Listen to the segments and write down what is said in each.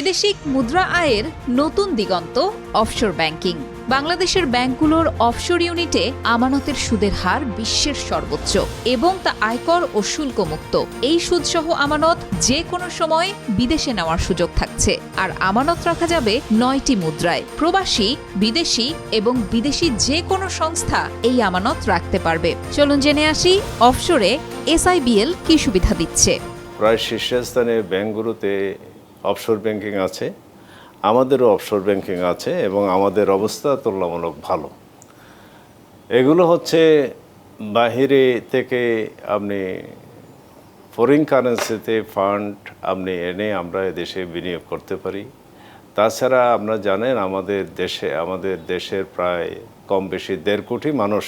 বৈদেশিক মুদ্রা আয়ের নতুন দিগন্ত অফশোর ব্যাংকিং বাংলাদেশের ব্যাংকগুলোর অফশোর ইউনিটে আমানতের সুদের হার বিশ্বের সর্বোচ্চ এবং তা আয়কর ও শুল্কমুক্ত। এই সুদসহ আমানত যে কোনো সময় বিদেশে নেওয়ার সুযোগ থাকছে। আর আমানত রাখা যাবে নয়টি মুদ্রায়। প্রবাসী, বিদেশি এবং বিদেশি যে কোনো সংস্থা এই আমানত রাখতে পারবে। চলুন জেনে আসি অফশোরে এসআইবিএল কি সুবিধা দিচ্ছে? প্রায় শীর্ষস্থানে ব্যাংকগুলোতে অফশোর ব্যাংকিং আছে, আমাদেরও অফশোর ব্যাংকিং আছে এবং আমাদের অবস্থা তুলনামূলক ভালো। এগুলো হচ্ছে বাহিরে থেকে আপনি ফরেন কারেন্সিতে ফান্ড আপনি এনে আমরা এদেশে বিনিয়োগ করতে পারি। তাছাড়া আপনারা জানেন আমাদের দেশে, আমাদের দেশের প্রায় কম বেশি দেড় কোটি মানুষ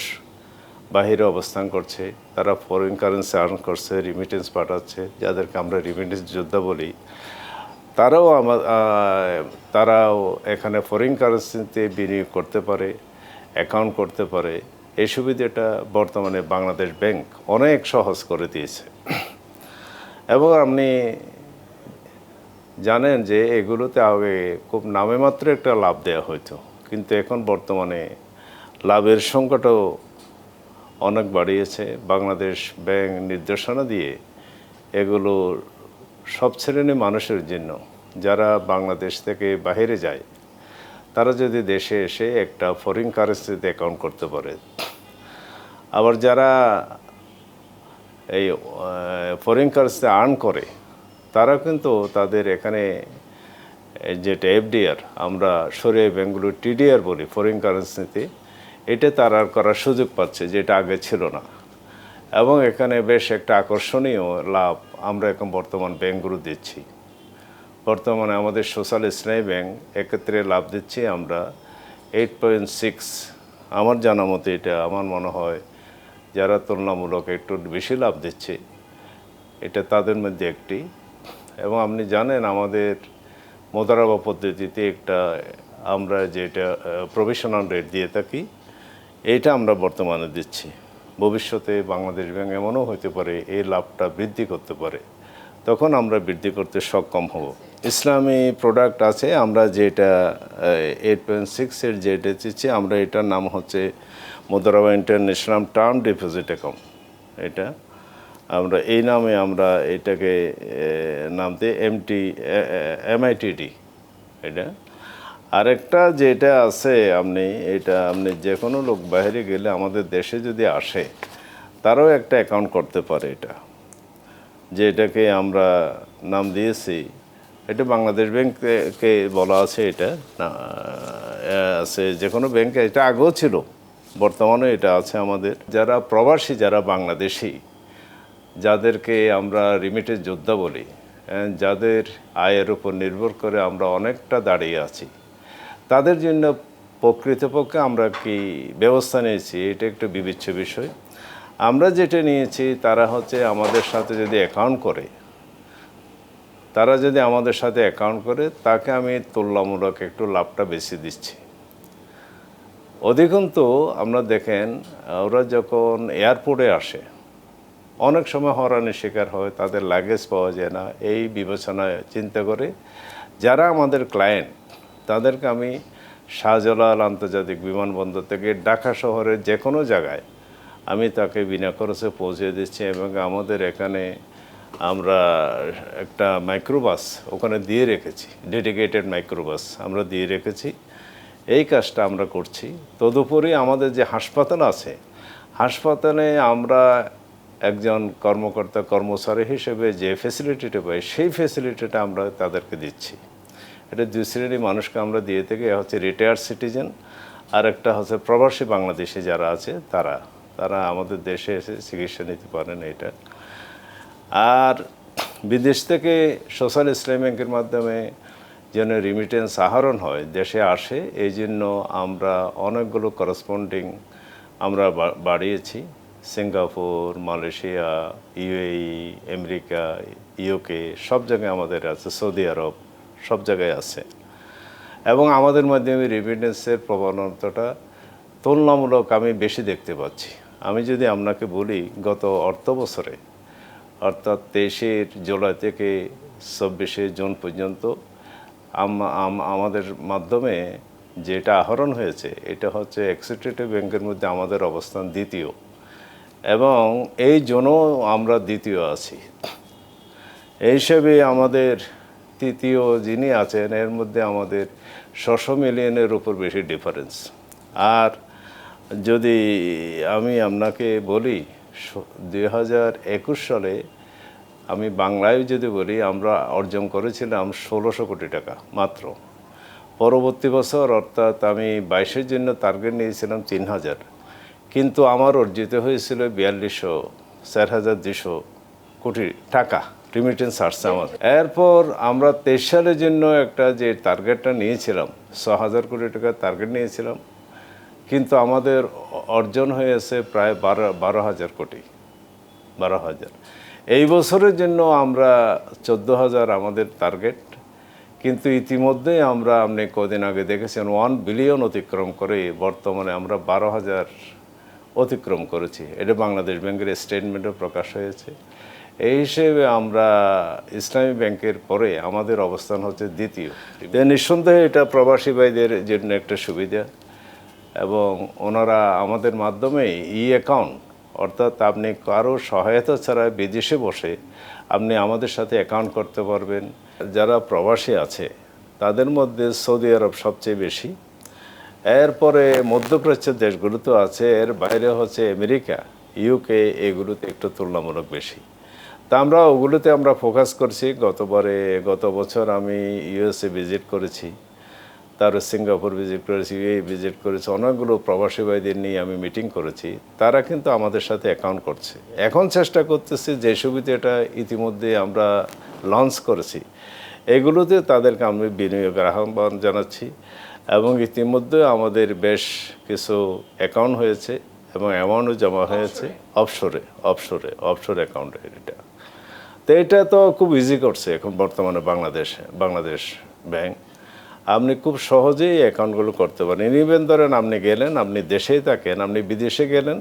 বাহিরে অবস্থান করছে। তারা ফরেন কারেন্সি আর্ন করছে রিমিটেন্স পাঠাচ্ছে, যাদেরকে আমরা রিমিটেন্স যোদ্ধা বলি। তারাও আমার তারাও এখানে ফরেন কারেন্সিতে বিনিয়োগ করতে পারে অ্যাকাউন্ট করতে পারে। এই সুবিধাটা বর্তমানে বাংলাদেশ ব্যাংক অনেক সহজ করে দিয়েছে। এবং আপনি জানেন যে এগুলোতে আগে খুব নামে মাত্র একটা লাভ দেওয়া হতো কিন্তু এখন বর্তমানে লাভের সংখ্যাটাও অনেক বাড়িয়েছে। বাংলাদেশ ব্যাংক নির্দেশনা দিয়ে এগুলো সব শ্রেণির মানুষের জন্য, যারা বাংলাদেশ থেকে বাইরে যায়, তারা যদি দেশে এসে একটা ফরেন কারেন্সিতে অ্যাকাউন্ট করতে পারে। আবার যারা এই ফরেন কারেন্সিতে আর্ন করে তারা কিন্তু তাদের এখানে যেটা এফডিআর আমরা সরিয়ে ব্যাঙ্গুলো টিডিআর বলি ফরেন কারেন্সিতে এটা তারা করার সুযোগ পাচ্ছে, যেটা আগে ছিল না। এবং এখানে বেশ একটা আকর্ষণীয় লাভ আমরা এখন বর্তমান ব্যাঙ্কগুলো দিচ্ছি। বর্তমানে আমাদের সোশ্যাল ইসলামী ব্যাংক এক্ষেত্রে লাভ দিচ্ছি আমরা এইট পয়েন্ট সিক্স আমার জানা মতে এটা আমার মনে হয় যারা তুলনামূলক একটু বেশি লাভ দিচ্ছে, এটা তাদের মধ্যে একটি। এবং আপনি জানেন আমাদের মোদারাবা পদ্ধতিতে একটা আমরা যেটা প্রফেশনাল রেট দিয়ে থাকি এইটা আমরা বর্তমানে দিচ্ছি। ভবিষ্যতে বাংলাদেশ ব্যাংক এমনও হতে পারে, এই লাভটা বৃদ্ধি করতে পারে। তখন আমরা বৃদ্ধি করতে সক্ষম হব। ইসলামী প্রোডাক্ট আছে, আমরা যেটা এইট পয়েন্ট সিক্সের যেটা দিচ্ছি, আমরা এটার নাম হচ্ছে মোদারাবা ইন্টারন্যাশনাল টার্ম ডিপোজিট অ্যাকাউন্ট। এটা, আমরা, এই নামে আমরা এটাকে নাম দিই এমটি এমআইটিডি এটা আরেকটা যেটা আছে, আপনি এটা আপনি যে কোনো লোক বাইরে গেলে আমাদের দেশে যদি আসে, তারাও একটা অ্যাকাউন্ট করতে পারে এটা। যে এটাকে আমরা নাম দিয়েছি, এটা বাংলাদেশ ব্যাংককে বলা আছে এটা আছে যে কোনো ব্যাংকে এটা আগেও ছিল বর্তমানে এটা আছে আমাদের। যারা প্রবাসী, যারা বাংলাদেশি, যাদেরকে আমরা রিমিটেড যোদ্ধা বলি যাদের আয়ের উপর নির্ভর করে আমরা অনেকটা দাঁড়িয়ে আছি। তাদের জন্য প্রকৃতপক্ষে আমরা কি ব্যবস্থা নিয়েছি, এটা একটু বিবেচ্য বিষয়। আমরা যেটা নিয়েছি, তারা হচ্ছে আমাদের সাথে যদি অ্যাকাউন্ট করে, তারা যদি আমাদের সাথে অ্যাকাউন্ট করে, তাকে আমি তুলনামূলক একটু লাভটা বেশি দিচ্ছি। অধিকন্তু, আমরা দেখেন, ওরা যখন এয়ারপোর্টে আসে, অনেক সময় হরানির শিকার হয়, তাদের লাগেজ পাওয়া যায় না, এই বিবেচনায় চিন্তা করে, যারা আমাদের ক্লায়েন্ট তাদেরকে আমি শাহজালাল আন্তর্জাতিক বিমানবন্দর থেকে ঢাকা শহরের যে কোনো জায়গায় আমি তাকে বিনা খরচে পৌঁছে দিচ্ছি এবং আমাদের এখানে আমরা একটা মাইক্রোবাস ওখানে দিয়ে রেখেছি ডেডিকেটেড মাইক্রোবাস আমরা দিয়ে রেখেছি। এই কাজটা আমরা করছি। তদুপরি আমাদের যে হাসপাতাল আছে, হাসপাতালে আমরা একজন কর্মকর্তা কর্মচারী হিসেবে যে ফেসিলিটিটা পাই, সেই ফেসিলিটিটা আমরা তাদেরকে দিচ্ছি। এটা দুই শ্রেণির মানুষকে আমরা দিয়ে থেকে হচ্ছে রিটায়ার্ড সিটিজেন আর একটা হচ্ছে প্রবাসী বাংলাদেশি যারা আছে, তারা তারা আমাদের দেশে এসে চিকিৎসা নিতে পারেন এটা আর বিদেশ থেকে সোশ্যাল ইসলাম ব্যাংকের মাধ্যমে যেন রিমিটেন্স আহরণ হয়, দেশে আসে এই জন্য আমরা অনেকগুলো করসপন্ডিং আমরা বাড়িয়েছি। Singapore, Malaysia, UAE, America, UK, সব জায়গায় আমাদের আছে, সৌদি আরব সব জায়গায় আছে। এবং আমাদের মাধ্যমে রিমিটেন্সের প্রবণতাটা তুলনামূলক আমি বেশি দেখতে পাচ্ছি। আমি যদি আপনাকে বলি, গত অর্থ বছরে, অর্থাৎ তেইশের জুলাই থেকে চব্বিশে জুন পর্যন্ত, আম- আম- আমাদের মাধ্যমে যেটা আহরণ হয়েছে, এটা হচ্ছে এক্সিকিউটিভ ব্যাংকের মধ্যে আমাদের অবস্থান দ্বিতীয়। এবং এই জন্য আমরা দ্বিতীয় আছি। এই হিসেবে আমাদের তৃতীয় যিনি আছেন, এর মধ্যে আমাদের ছশো মিলিয়নের উপর বেশি ডিফারেন্স আর যদি আমি আপনাকে বলি দুই হাজার একুশ সালে আমি বাংলায় যদি বলি, আমরা অর্জন করেছিলাম ষোলোশো কোটি টাকা মাত্র। পরবর্তী বছর অর্থাৎ আমি বাইশের জন্য টার্গেট নিয়েছিলাম তিন হাজার। কিন্তু আমার অর্জিত হয়েছিল বিয়াল্লিশশো, চার হাজার দুশো কোটি টাকা। রিমিটেন্স আসছে আমার। এরপর আমরা তেইশ সালের জন্য একটা যে টার্গেটটা নিয়েছিলাম ছ হাজার কোটি টাকার টার্গেট নিয়েছিলাম, কিন্তু আমাদের অর্জন হয়েছে প্রায় বারো বারো হাজার কোটি বারো হাজার এই বছরের জন্য আমরা চোদ্দ হাজার আমাদের টার্গেট কিন্তু ইতিমধ্যেই আমরা, আপনি কদিন আগে দেখেছেন ওয়ান বিলিয়ন অতিক্রম করে বর্তমানে আমরা বারো হাজার অতিক্রম করেছি। এটা বাংলাদেশ ব্যাংকের স্টেটমেন্টও প্রকাশ হয়েছে। হিসেবে আমরা ইসলামী ব্যাংকের পরে আমাদের অবস্থান হচ্ছে দ্বিতীয়। নিঃসন্দেহে এটা প্রবাসী ভাইদের জন্য একটা সুবিধা এবং ওনারা আমাদের মাধ্যমে ই অ্যাকাউন্ট, অর্থাৎ আপনি কারও সহায়তা ছাড়া বিদেশে বসে আপনি আমাদের সাথে অ্যাকাউন্ট করতে পারবেন। যারা প্রবাসী আছে, তাদের মধ্যে সৌদি আরব সবচেয়ে বেশি। এরপরে মধ্যপ্রাচ্যের দেশগুলো তো আছে, এর বাইরে হচ্ছে আমেরিকা, ইউকে, এগুলোতে একটু তুলনামূলক বেশি। তা আমরা ওগুলোতে আমরা ফোকাস করছি। গতবারে গত বছর আমি ইউএসএ ভিজিট করেছি। তার সিঙ্গাপুর ভিজিট করেছি এই ভিজিট করেছি। অনেকগুলো প্রবাসী ভাইদের নিয়ে আমি মিটিং করেছি। তারা কিন্তু আমাদের সাথে অ্যাকাউন্ট করছে। এখন চেষ্টা করতেছি যে সুবিধাটা ইতিমধ্যে আমরা লঞ্চ করেছি। এগুলোতে তাদেরকে আমি বিনিয়োগের আহ্বান জানাচ্ছি এবং ইতিমধ্যে আমাদের বেশ কিছু অ্যাকাউন্ট হয়েছে এবং অ্যামাউন্টও জমা হয়েছে। অফশোরে অফশোরে অফশোর অ্যাকাউন্টে এটা। তো এটা তো খুব ইজি করছে এখন বর্তমানে বাংলাদেশ বাংলাদেশ ব্যাংক আপনি খুব সহজেই অ্যাকাউন্টগুলো করতে পারেন। ইভেন ধরেন আপনি গেলেন, আপনি দেশেই থাকেন, আপনি বিদেশে গেলেন,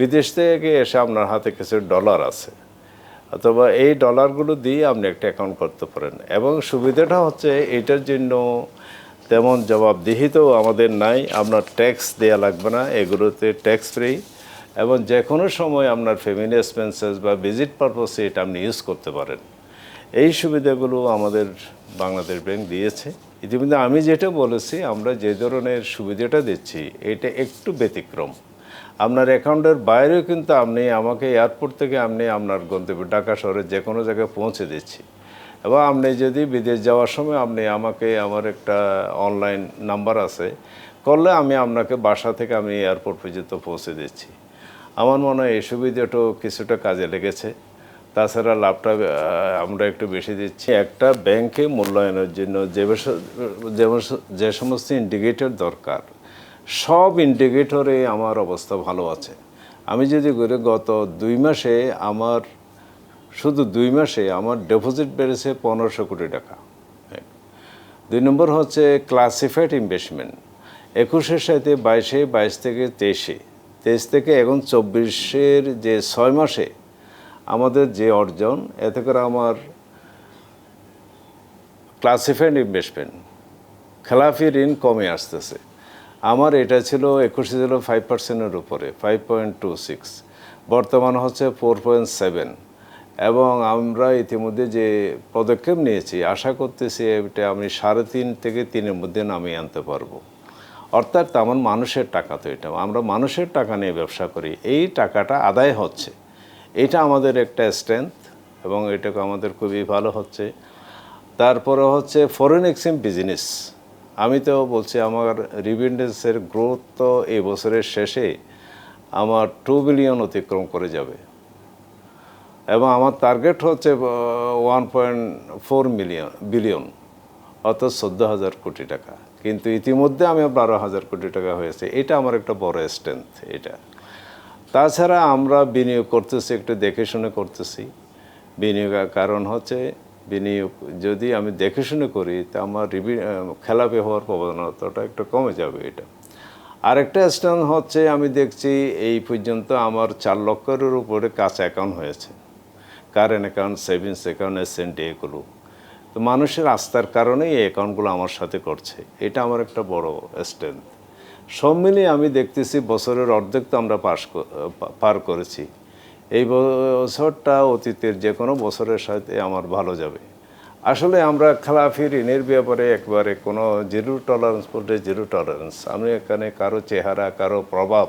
বিদেশ থেকে এসে আপনার হাতে কিছু ডলার আছে। অথবা এই ডলারগুলো দিয়ে আপনি একটা অ্যাকাউন্ট করতে পারেন। এবং সুবিধাটা হচ্ছে এটার জন্য তেমন জবাবদিহিতও আমাদের নাই। আপনার ট্যাক্স দেওয়া লাগবে না। এগুলোতে ট্যাক্স ফ্রি এবং যে কোনো সময় আপনার ফ্যামিলি এক্সপেন্সেস বা ভিজিট পারপসে এটা আপনি ইউজ করতে পারেন। এই সুবিধাগুলো আমাদের বাংলাদেশ ব্যাংক দিয়েছে। ইতিমধ্যে আমি যেটা বলেছি, আমরা যে ধরনের সুবিধাটা দিচ্ছি, এটা একটু ব্যতিক্রম। আপনার অ্যাকাউন্টের বাইরেও কিন্তু আপনি আমাকে এয়ারপোর্ট থেকে আপনি আপনার গন্তব্য, ঢাকা শহরের যে কোনো জায়গায় পৌঁছে দিচ্ছি। এবং আপনি যদি বিদেশ যাওয়ার সময় আপনি আমাকে, আমার একটা অনলাইন নাম্বার আছে, করলে আমি আপনাকে বাসা থেকে আমি এয়ারপোর্ট পর্যন্ত পৌঁছে দিচ্ছি। আমার মনে হয় এই সুবিধাটাও কিছুটা কাজে লেগেছে। তাছাড়া লাভটা আমরা একটু বেশি দিচ্ছি। একটা ব্যাংকে মূল্যায়নের জন্য যে যে সমস্ত ইন্ডিকেটর দরকার, সব ইন্ডিকেটরে আমার অবস্থা ভালো আছে। আমি যদি করে গত দুই মাসে আমার, শুধু দুই মাসে আমার ডিপোজিট বেড়েছে পনেরোশো কোটি টাকা। দুই নম্বর হচ্ছে ক্লাসিফাইড ইনভেস্টমেন্ট একুশের সাথে বাইশে, বাইশ থেকে তেইশে। তেইশ থেকে এখন চব্বিশের যে ছয় মাসে আমাদের যে অর্জন, এতে করে আমার ক্লাসিফাইড ইনভেস্টমেন্ট খেলাফি ঋণ কমে আসতেছে। আমার এটা ছিল একুশে ছিল ফাইভ পার্সেন্টের উপরে ফাইভ পয়েন্ট টু সিক্স বর্তমান হচ্ছে ফোর পয়েন্ট সেভেন এবং আমরা ইতিমধ্যে যে পদক্ষেপ নিয়েছি, আশা করতেছি এটা আমি সাড়ে তিন থেকে তিনের মধ্যে নামিয়ে আনতে পারব। অর্থাৎ তেমন মানুষের টাকা তো এটা আমরা মানুষের টাকা নিয়ে ব্যবসা করি, এই টাকাটা আদায় হচ্ছে। এটা আমাদের একটা স্ট্রেংথ এবং এটাকে আমাদের খুবই ভালো হচ্ছে। তারপরে হচ্ছে ফরেন এক্সচেঞ্জ বিজনেস আমি তো বলছি আমার রিভিন্ডেন্সের গ্রোথ তো এই বছরের শেষে আমার টু বিলিয়ন অতিক্রম করে যাবে। এবং আমার টার্গেট হচ্ছে one point four million billion অর্থাৎ চোদ্দ হাজার কোটি টাকা। কিন্তু ইতিমধ্যে আমি বারো হাজার কোটি টাকা হয়েছে। এটা আমার একটা বড় স্ট্রেংথ এটা। তাছাড়া আমরা বিনিয়োগ করতেছি, একটু দেখে শুনে করতেছি। বিনিয়োগের কারণ হচ্ছে, বিনিয়োগ যদি আমি দেখে শুনে করি, তা আমার রিবি খেলাপি হওয়ার প্রবণতাটা একটু কমে যাবে এটা। আরেকটা স্ট্যান্ড হচ্ছে, আমি দেখছি এই পর্যন্ত আমার চার লক্ষের উপরে কাঁচা অ্যাকাউন্ট হয়েছে। Current account savings account S N এগুলো। তো মানুষের আস্থার কারণেই এই অ্যাকাউন্টগুলো আমার সাথে করছে। এটা আমার একটা বড় স্ট্রেংথ সব মিলিয়ে আমি দেখতেছি বছরের অর্ধেক তো আমরা পাস পার করেছি। এই বছরটা অতীতের যে কোনো বছরের সাথে আমার ভালো যাবে। আসলে আমরা খেলাফি ঋণের ব্যাপারে একবারে কোনো জিরো টলারেন্স বলতে জিরো টলারেন্স আমি এখানে কারও চেহারা, কারও প্রভাব,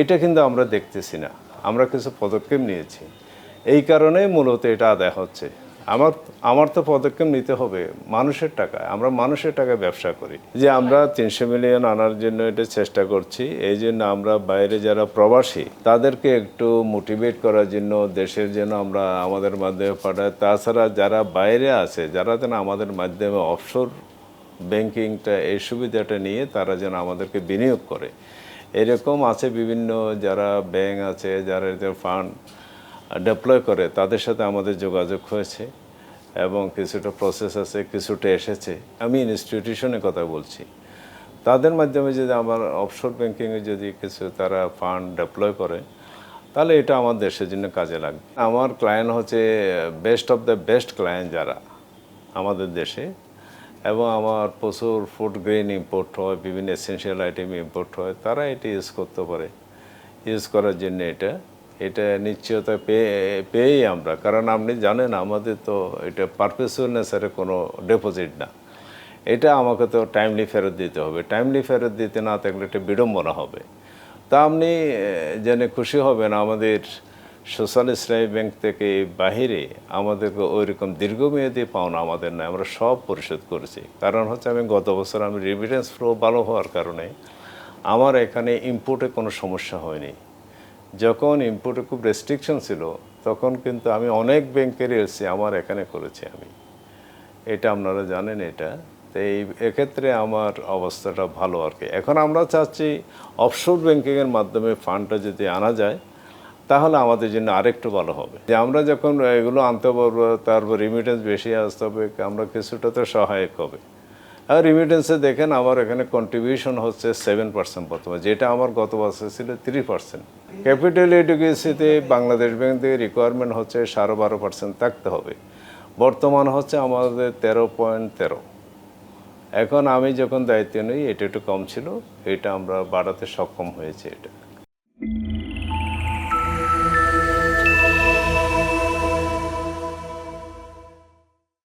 এটা কিন্তু আমরা দেখতেছি না। আমরা কিছু পদক্ষেপ নিয়েছি। এই কারণে মূলত এটা আদায় হচ্ছে। আমার আমার তো পদক্ষেপ নিতে হবে মানুষের টাকায়। আমরা মানুষের টাকায় ব্যবসা করি। যে আমরা তিনশো মিলিয়ন আনার জন্য এটা চেষ্টা করছি এই জন্য আমরা বাইরে যারা প্রবাসী তাদেরকে একটু মোটিভেট করার জন্য দেশের জন্য আমরা আমাদের মাধ্যমে পাঠাই। তাছাড়া যারা বাইরে আছে যারা যেন আমাদের মাধ্যমে অফশোর ব্যাংকিংটা এই সুবিধাটা নিয়ে তারা যেন আমাদেরকে বিনিয়োগ করে। এরকম আছে বিভিন্ন যারা ব্যাংক আছে যারা ফান্ড ডেপ্লয় করে, তাদের সাথে আমাদের যোগাযোগ হয়েছে এবং কিছুটা প্রসেস আছে, কিছুটা এসেছে। আমি ইনস্টিটিউশনের কথা বলছি। তাদের মাধ্যমে যদি আমার অফশোর ব্যাংকিংয়ে যদি কিছু তারা ফান্ড ডেপ্লয় করে, তাহলে এটা আমার দেশের জন্য কাজে লাগবে। আমার ক্লায়েন্ট হচ্ছে best of the best client যারা আমাদের দেশে এবং আমার প্রচুর ফুড গ্রেন ইম্পোর্ট হয়, বিভিন্ন এসেন্সিয়াল আইটেম ইম্পোর্ট হয়, তারা এটা ইউজ করতে পারে। ইউজ করার জন্য এটা এটা নিশ্চয়তা পেয়ে, পেয়েই আমরা। কারণ আপনি জানেন, আমাদের তো এটা পারপেচুয়াল নেচারে কোনো ডিপোজিট না। এটা আমাকে তো টাইমলি ফেরত দিতে হবে। টাইমলি ফেরত দিতে না থাকলে এটা বিড়ম্বনা হবে। তা আপনি জেনে খুশি হবেন, আমাদের সোশ্যাল ইসলামী ব্যাংক থেকে বাহিরে আমাদেরকে ওইরকম দীর্ঘমেয়াদী পাওনা আমাদের নয় আমরা সব পরিশোধ করেছি। কারণ হচ্ছে, আমি গত বছর আমি রিমিটেন্স ফ্লো ভালো হওয়ার কারণে আমার এখানে ইম্পোর্টে কোনো সমস্যা হয়নি। যখন ইম্পোর্টে খুব রেস্ট্রিকশন ছিল, তখন কিন্তু আমি অনেক ব্যাংকের এসেছি আমার এখানে করেছি আমি। এটা আপনারা জানেন এটা। তো এই, এক্ষেত্রে আমার অবস্থাটা ভালো আর কি। এখন আমরা চাচ্ছি অফশোর ব্যাংকিংয়ের মাধ্যমে ফান্ডটা যদি আনা যায়, তাহলে আমাদের জন্য আরেকটু ভালো হবে। যে আমরা যখন এগুলো আনতে পারব, তারপর রিমিটেন্স বেশি আসতে হবে, আমরা কিছুটা তো সহায়ক হবে। আর রিমিটেন্সে দেখেন আমার এখানে কন্ট্রিবিউশন হচ্ছে সেভেন পার্সেন্ট প্রথমে যেটা আমার গত বছর ছিল থ্রি পার্সেন্ট ক্যাপিটাল এডুকেসিতে বাংলাদেশ ব্যাংক থেকে রিকোয়ারমেন্ট হচ্ছে সাড়ে বারো পার্সেন্ট থাকতে হবে। বর্তমান হচ্ছে আমাদের তেরো পয়েন্ট তেরো। এখন আমি যখন দায়িত্ব নিই, এটা একটু কম ছিল, এটা আমরা বাড়াতে সক্ষম হয়েছে এটা।